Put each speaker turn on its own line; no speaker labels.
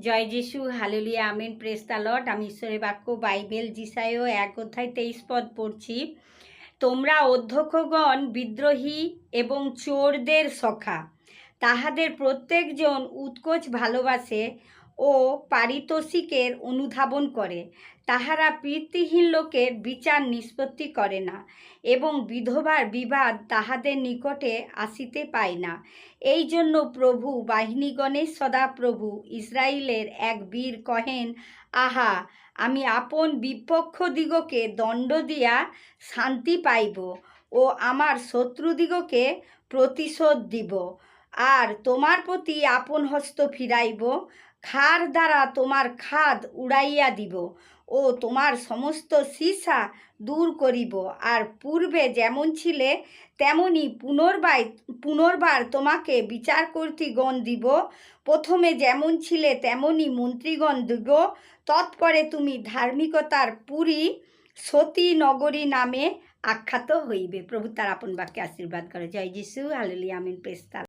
জয় যিশু, হালুলিয়া, আমিন প্রেস্তালট আমি ঈশ্বরের বাক্য, বাইবেল জিসায়ও এক অধ্যায় তেইশ পদ পড়ছি। তোমরা অধ্যক্ষগণ বিদ্রোহী এবং চোরদের সখা। তাহাদের প্রত্যেকজন উৎকোচ ভালোবাসে। ও পারিতোষিকের অনুধাবন করে। তাহারা প্রীতিহীন লোকের বিচার নিষ্পত্তি করে না এবং বিধবার বিবাদ তাহাদের নিকটে আসিতে পায় না। এই জন্য প্রভু বাহিনীগণের সদাপ্রভু ইসরায়েলের এক বীর কহেন, আহা, আমি আপন বিপক্ষ দিগকে দণ্ড দিয়া শান্তি পাইব ও আমার শত্রুদিগকে প্রতিশোধ দিব। আর তোমার প্রতি আপন হস্ত ফিরাইব। খার দ্বারা তোমার খাদ উড়াইয়া দিব ও তোমার সমস্ত সীসা দূর করিব। আর পূর্বে যেমন ছিলে, তেমনি পুনর্বার পুনর্বার তোমাকে বিচার কর্তৃগণ দিব। প্রথমে যেমন ছিলে, তেমনি মন্ত্রীগণ দিব। তৎপরে তুমি ধার্মিকতার পুরী সতী নগরী নামে আখ্যাত হইবে। প্রভু তার আপন বাক্যে আশীর্বাদ করে। জয় যিশু, হালেলুয়া, আমিন প্রেস্তাল